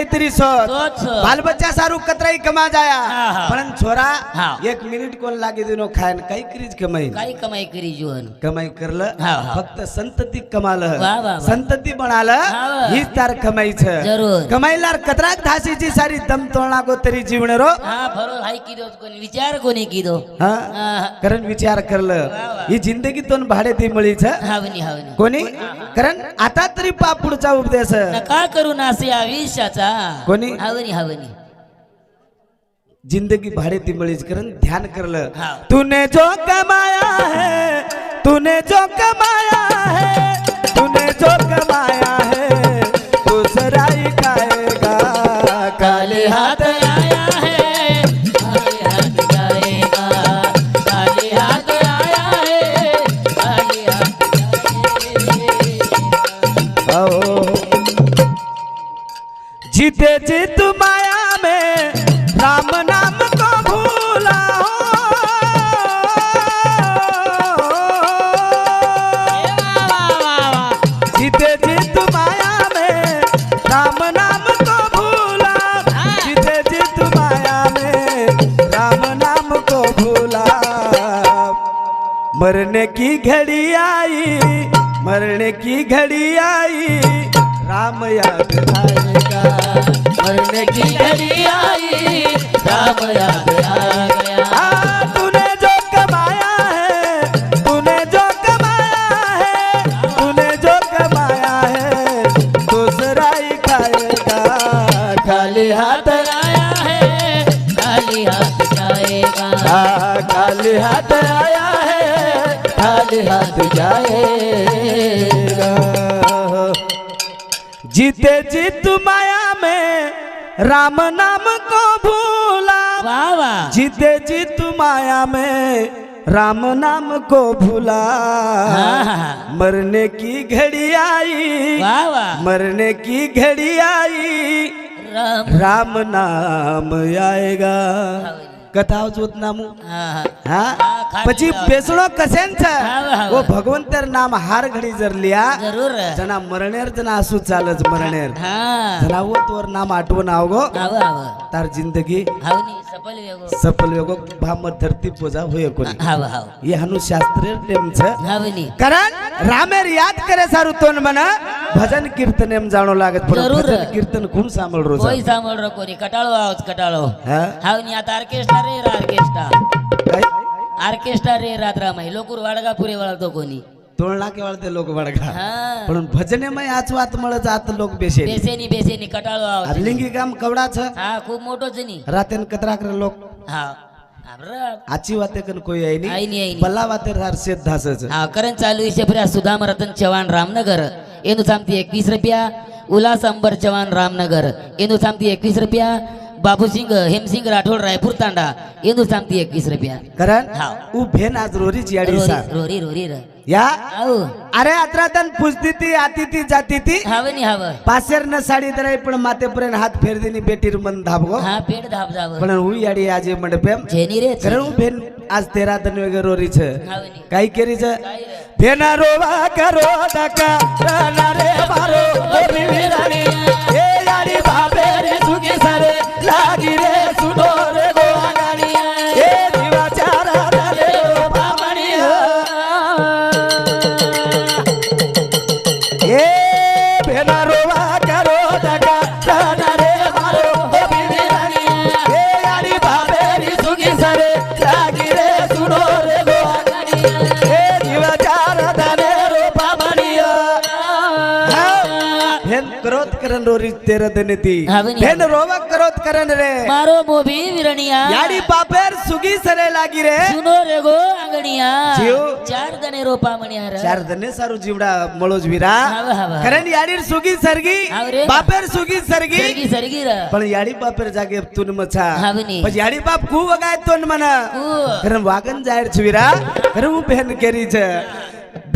काहीतरी सर बाल बच्चा सारू कतराई कमा जाया। पण छोरा एक मिनिट कोण लागे दिनो खाय काही करीज कमाई काही कमाई करी जीवन. कमाई करलं फक्त संतती कमाल. संतती म्हणाल हीच तार कमाईच. कमाईला कतराक धासीची सारी दम तोळणा को तरी जीवन रो. विचार कोणी दो. कारण विचार करल. ही जिंदगी तोन भाडे ती मळीच. कोणी? कारण आता तरी पाप पुढचा उपदेश. का करू असे आयुष्याचा. कोणी? हावनी हावनी जिंदगी भाडे ती मळीच कारण ध्यान करलं. तूने जो कमाया है तूने जो कमाया है तूने जो कमाया की घड़ी आई मरने की घड़ी आई राम याद आएगा। मरने की घड़ी आई राम याद हाँ, तूने जो कमाया है तूने जो कमाया है तूने जो कमाया है दूसरा ही खाएगा। खाली हाथ आया है खाली हाथ खाली हाथ आया खाली हाथ जाएगा। जीते जीत माया में राम नाम को भूला। वाह वाह। जीते जीत माया में राम नाम को भूला। हाँ। मरने की घड़ी आई। मरने की घड़ी आई। राम। राम नाम आएगा। કથાઓ જોતનામું હા પછી બેસણો કસેન છે ઓ ભગવંતર નામ હાર ઘડી જર લ્યા જરૂર જના મરણેર જના આસુ ચાલે જ મરણેર જના ઓ તોર નામ આટવન આવગો તાર જિંદગી સફળ વેગો ભામર ધરતી પૂજા હોય કોની એ હાનું શાસ્ત્રીય ટેમ છે કારણ રામેર યાદ કરે સારું તોન મને ભજન કીર્તન એમ જાણો લાગે પણ કીર્તન કોણ સાંભળરો કોઈ સાંભળરો કોની કટાળો આવો કટાળો હા હાવ ની આ ઓર્કેસ્ટ્રા रे आर्केस्ट्रा आर्केस्ट्रा रे रात्रा माही लोकूर वाडगा पुरे वळतो कोणी. तोळणा केवळ ते लोक वडगा. हा. पण भजने मय आचवात मळ आत लोक बेसे बेसेनी बेसेनी कटाळो आव. लिंगी काम कवडाच. हा खूप मोठो जनी. रातेन कतराकर लोक. हा. आची वाते कन कोई आई नी, आई आईनी नी. बल्ला वाते रार शेत धासच. हा करण चालू इशे फिरा रतन चव्हाण रामनगर. एनु थांबती एकवीस रुपया. उल्हास अंबर चव्हाण रामनगर. एनु थांबती एकवीस रुपया. बाबूसिंग हेमसिंग राठोड रायपूर तांडा एनु थांबती एकवीस रुपया कारण हा. उ भेन आज रोरीच याडी रोरी सा रोरी रोरी र. या? आऊ अरे अत्रातन पुजती ती आती ती जाती ती हाव नी हाव. पासेर न साडी दराई पण मातेपर्यंत हात फेर देनी बेटीर मन धाबगो. हा पेट धाप जाव पण हु याडी आजे मंडपेम. झेनी रे कारण हु भेन आज तेरा दन वगैरे रोरी छ हाव नी. काही केरी छ काय रे? भेना रोवा करो डका राना रे मारो गोरी विराणी. ए ಕಟೋರಿ ತೆರದನಿತಿ ಏನು ರೋವ ಕರೋತ್ ಕರನರೆ ಮಾರೋ ಮೋಬಿ ವಿರಣಿಯ. ಯಾಡಿ ಪಾಪೇರ್ ಸುಗಿ ಸರೇಲಾಗಿರೆ चार दने सारू जीवडा मळोज विरा कारण याडी सुगी सरगी बापेर सुगी सरगी सरगी पण याडी बापेर जागे तुन मचा पण याडी बाप कू वगाय तोन मना वागन जायर छविरा कारण बेन केरी छ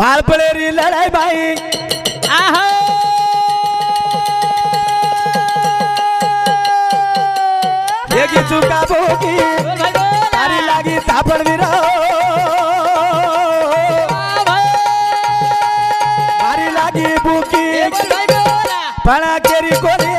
बाळपळेरी लढाई बाई आहा एक चुका भोगी तारी लागी थापड विरा। तारी लागी बुकी पणा केरी कोणी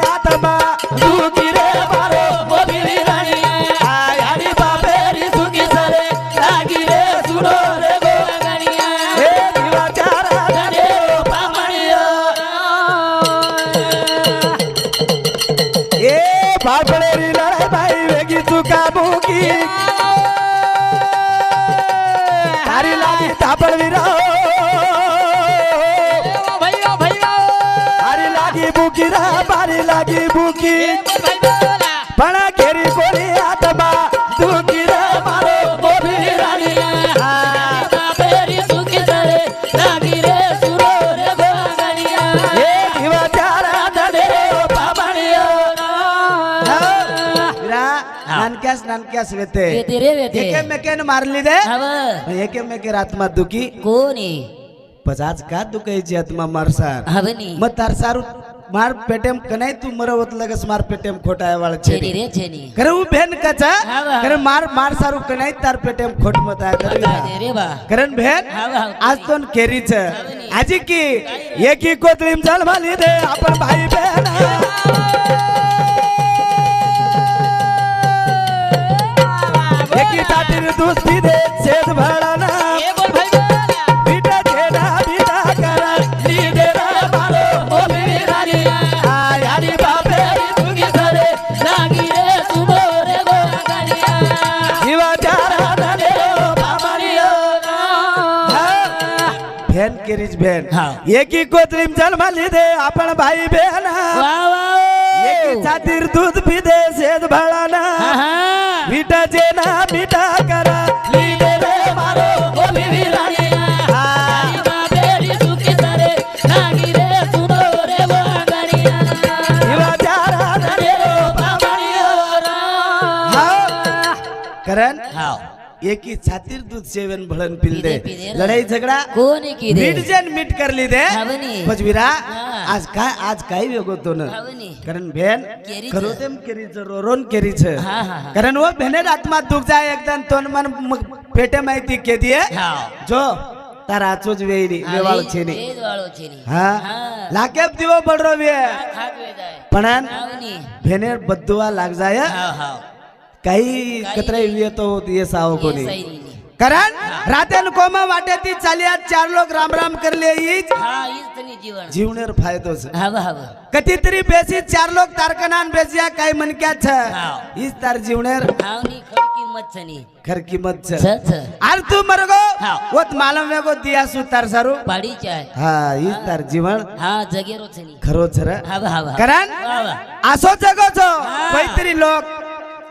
नानक्यास नानक्यास वेते. येते रे येते एकेमेकेन मारली दे. एकेमेकेर आत्मा दुखी. कोणी? पच आज का दुखायची आत्मा मारसार? मग तार सारू मार पेटेम कनाय तू मरवत लगस मार पेटेम खोटा आहे वाळ छेनी रे छेनी खरं उ भेन कचा हवं. खरं मार मार सारू कनाय तार पेटेम खोट मत आहे काय खरं दे रे बा। कारण भेन? हवं, हवं. आज तो केरीच। आजी की एकी कोतळीम जन्माली दे आपण भेन केरीच भेन हा. एकी कोतरीम जन्माली दे आपण भाई बहन। वा एकी छातीर दूध पिदे शेत भळाना। बिटा जेना बिटा करा। दे करण? एकी छातीर दूध सेवन भळन पिल दे. लढाई झगडा कोणी की दे मीठ जन मीठ करली दे. पजविरा. आज काय आज काय वेग होतो ना. कारण भेन केरीचं. खरो तेम केरीच रोरोन केरीच. कारण वो भेनेर आत्मा दुख जाय एकदम तोन मन पेटे माहिती के दिए जो तारा आचोज वेळी वेवाळ छेनी हा लाकेप दिवो बडरो वे पण भेनेर बद्दुआ लाग जाय काही कतरा येतो ये साव कोणी. कारण रातेन कोमा वाटेती चालियात चार लोक राम राम करले जीवन. जीवनेर फायदोच. कधीतरी बेसी चार लोक तारकनान बेसिया काही मनक्या छ हाव. हीच तार जीवनेर खरी किंमत आर तू मरगो. वत मालम वेगो दिया सु तार सारू. पाडीची हा हीच तार जीवन. हा जगेरो खरो छर कारण असो जगोचो. काहीतरी लोक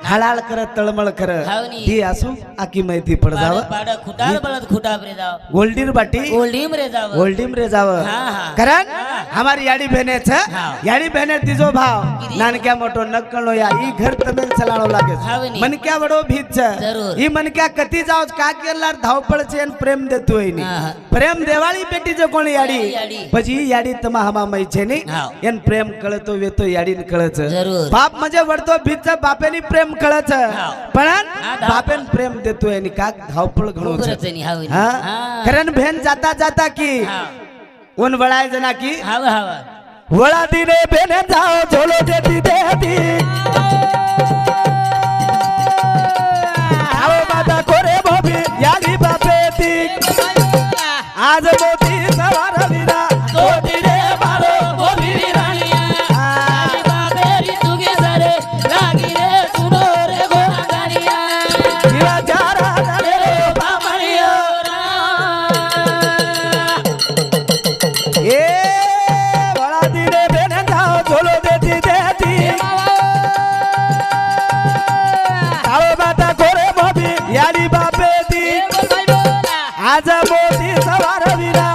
हळाळ करत तळमळ करत ती असो आकी माहिती पड जाव. रे गोल्डीर बाटी. गोल्डीम रे जाव. गोल्डीम रे जाव. कारण हमार याडी भेनेच याडी भेने तिजो भाव. नानक्या मोठो नकळो या ई घर तमेल चलाणो लागे मनक्या वडो भीच ई मनक्या कती जाव का केला धावपळचे आणि प्रेम देतोय नी. प्रेम देवाळी बेटी जो कोण याडी? पजी याडी. तमा हमा मैचे नी. एन प्रेम कळतो वेतो याडीन कळच. बाप म्हणजे वडतो भीच बापेनी प्रेम कळत पण बापेन प्रेम देतोय आणि का धावपळ घडवून कारण भेन जाता जाता की ऊन वळायचं ना की वळा दिने भेन जाओ झोलो देती देती आज मोती सवार विरा.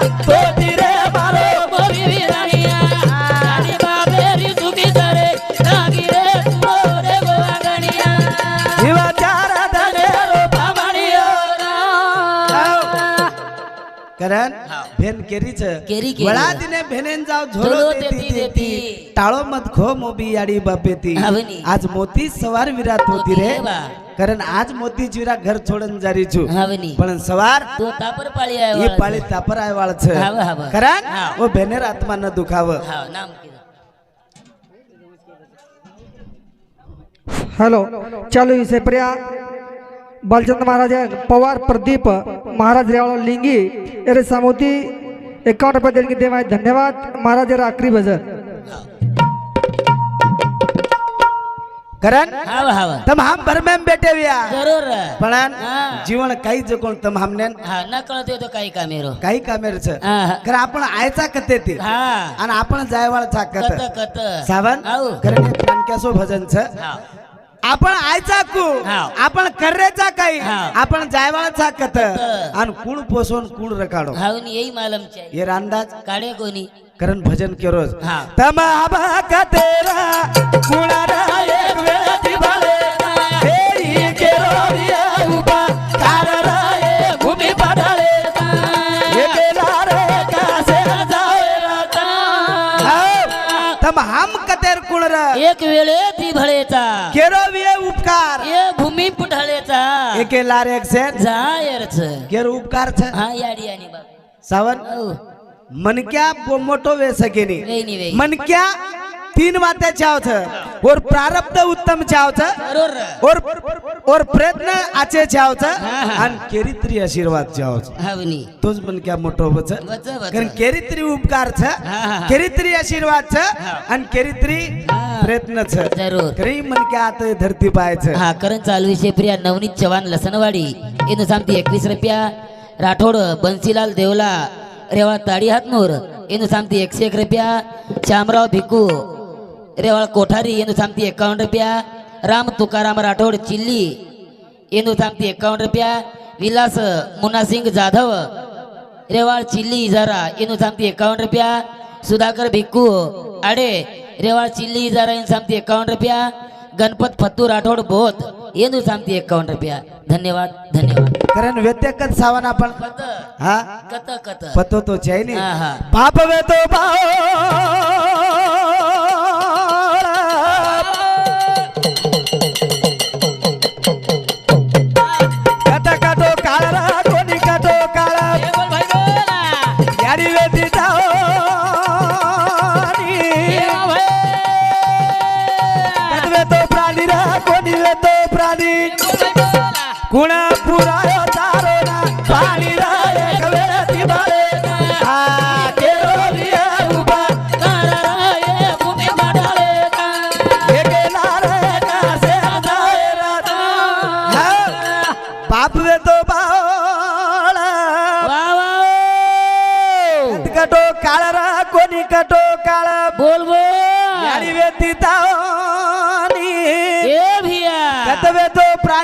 भेन केरीच केरी केरी. वळा दिने भेनेन जाव झोलो झोलो देती देती देती देती. टाळो मत खो मोबी याडी बापेती हावनी. आज मोती सवार विरात होती रे होती रे बा. कारण आज मोती विरा घर छोडन जारी छु हावनी पण सवार तो तापर पाळी आहे ही वाळाचं. पाळी तापर आहे वाळच कारण बालचंद्र महाराज पवार प्रदीप महाराज रेवाड़ा लिंगी एरे सामोती इक्यावन रुपये देने के देवाय धन्यवाद। महाराज एरा आखरी बजर। करण हाव हाव तम हम भर में बैठे हुआ जरूर। पण हा. जीवन काही जगून तम हमने? हा न कळत येतो काही का मेरो काही कामेरच हा हा. खरं आपण आयचा कते ते? हा। आणि आपण जायवाळचा कत कत कत सावन हाव. कारण हे नानक्यासो भजनच हाव. आपण आयचा कू. आपण कर्रेचा काही. आपण जायवाळचा कत आणि कुळ पोसवून कुळ रकाडो हाऊन येई मालमच्या. हे अंदाज. काढे कोणी. कारण भजन केरोज हाव. तम आबा कतेरा कुणारा एक वेळ केरो रिया उभा भूमी एक ती भळेचा केरो विये उपकार. ये भूमी पुढाळेचा एके लार एक सेन जायरच केर उपकार छ. हा याडी आणि बाप. सावन मनक्या मोठो वे सकेनी वेईनी वेई मनक्या तीन वाते चाव छ और प्रारब्ध उत्तम चाव छ और और प्रयत्न आचे चाव छ. आणि केरित्री आशीर्वाद चाव छ तोच मनक्या मोठो वच वच वच. कारण केरित्री उपकार छ. केरित्री आशीर्वाद छ. आणि केरित्री. प्रयत्न छ जरूर. खरी मनक्या आता धरती पाहायचं हा करण चालू विषय प्रिया. नवनीत चव्हाण लसणवाडी. येणं सांगते एकवीस रुपया. राठोड बन्सीलाल देवला. रेवाळ ताडी हातनूर येणं सांगते एकशे एक रुपया. श्यामराव भिकू रेवाळ कोठारी येणं सांगते एकावन्न रुपया राम तुकाराम राठोड चिल्ली येणं सांगते एकावन्न रुपया विलास मुन्नासिंग जाधव रेवाळ चिल्ली इजारा येणं सांगते एकावन्न रुपया सुधाकर भिक्कू आडे रेवाळ चिल्ली इजारा येणं सांगते एकावन्न रुपया गणपत फत्तू राठोड बोत येणं सांगते एकावन्न रुपया धन्यवाद धन्यवाद कारण व्यत्यकच सावन आपण हा कत कत पतो तो हा. बाप वे तो बाळ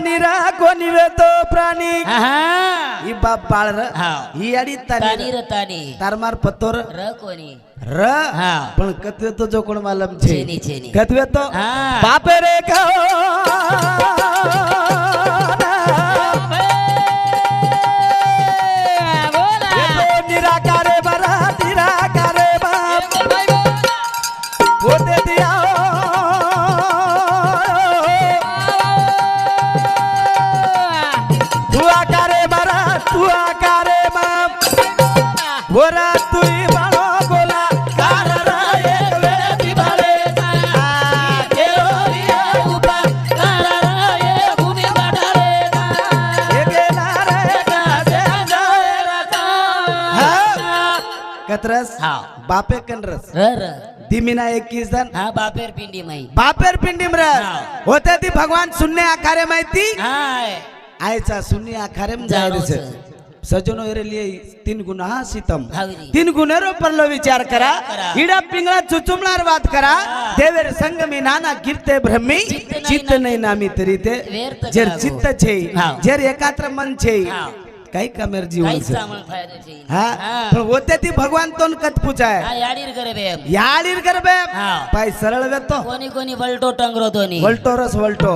प्राणी रा कोणी वेतो प्राणी आहा. ही बाप बाळ र हाव. ही अडी तानी तानी र तानी तारमार पत्तोर र कोणी र हाव. पण कतवे तो जो कोण मालम छे छेनी छेनी कतवे तो हा. बाप रे का बापे कनरस र र दिमिना इक्कीस जण हा बापेर पिंडी माई बापेर पिंडीम रस हा. होते ती भगवान शून्य आखारे माहिती आयचा शून्य आखारे जाणोच. सजनो एरे लिए तीन गुना सीतम. तीन गुणेरो परलो विचार करा. इडा पिंगळा चुचुमणार बात करा. देवेर संग मी नाना कीर्ते ब्रह्मी चित्त नाही नामी. तरी ते जेर. चित्त छे. जेर एकात्र मन छे काही कामेर जीवन हा? पण होते ती भगवान तोन कत पूजाय हा याडीर करे बे याडीर कर बे हाव. पाय सरळ वेतो कोणी कोणी बलटो टंगरो दोनी वल्टो. रस वल्टो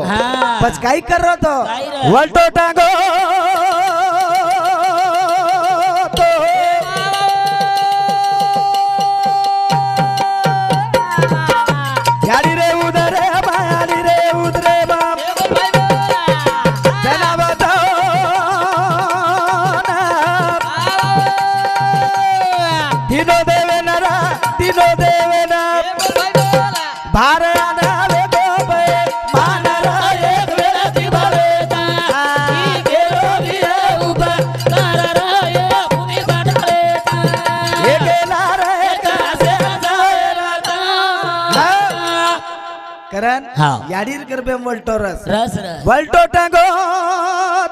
करण हा. याडीर करबे वलटो रस. रस वलटो टांगो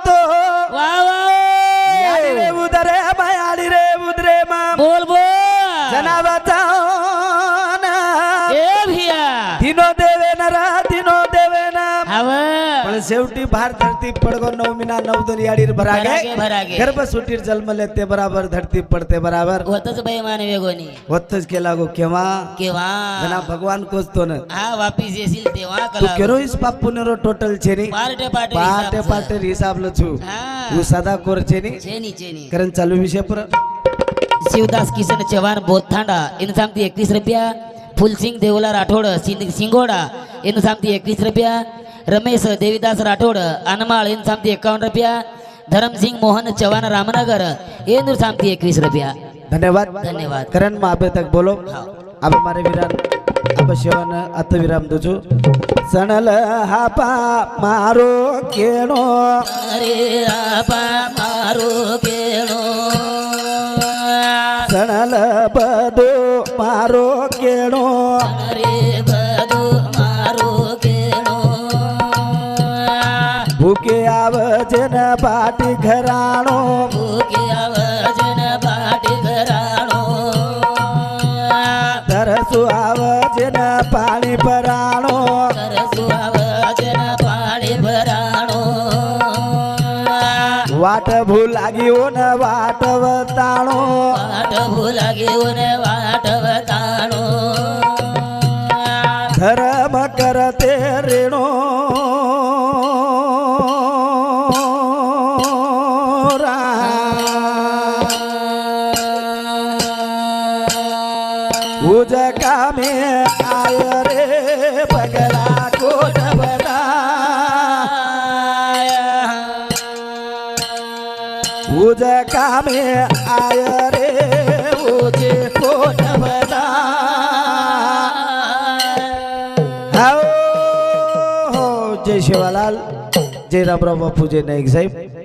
तो. वा वा याडी रे उदरे मायाडी रे उदरे शेवटी भार धरती पडगो नवमीना नऊ दोन याडीर भरागे. भरागे. गर्भ सुटीर जन्मले ते बराबर धरती पडते बराबर. होतच बैमान वेगोनी. होतच केला गो केव्हा? केव्हा? जना भगवान कोसतो न हा वापिस येशील तेव्हा तू कला केरोईस पापुनेरो टोटल छेनी पार्टे पार्टे पाटे. पाटे हिसाब लचू. हा. तू सदा कोर छेनी चेनी चेनी. कारण चालू विषय पर. शिवदास किसन चव्हाण बोथांडा. इनु सामती एकतीस रुपया. फुलसिंग देवला राठोड सिंग सिंगोडा. इनु सामती एकतीस रुपया. रमेश देवीदास राठोड अनमाळ इनु सामती एकावन्न रुपया धरमसिंग मोहन चव्हाण रामनगर इनु सामती एकवीस रुपया. धन्यवाद. धन्यवाद. करण मग अबे तक बोलो अब हमारे वीरान अब शिवन अत विराम दुजू. सणल हापा मारो केणो अरे आपा मारो केळो सणल बदो मारो केणो पाटी घराणो. भूके आवाजन पाटी घराणो. तरसु आवजन पाणी पराणो. करसु आवाजन पाणी भराणो वाट भूलागी ओन उज कामे आय रे पगला कोट बना उज कामे आय रे उजे कोट बना हो जय शिवालाल जय रामराव बापू जय नाईक साहेब।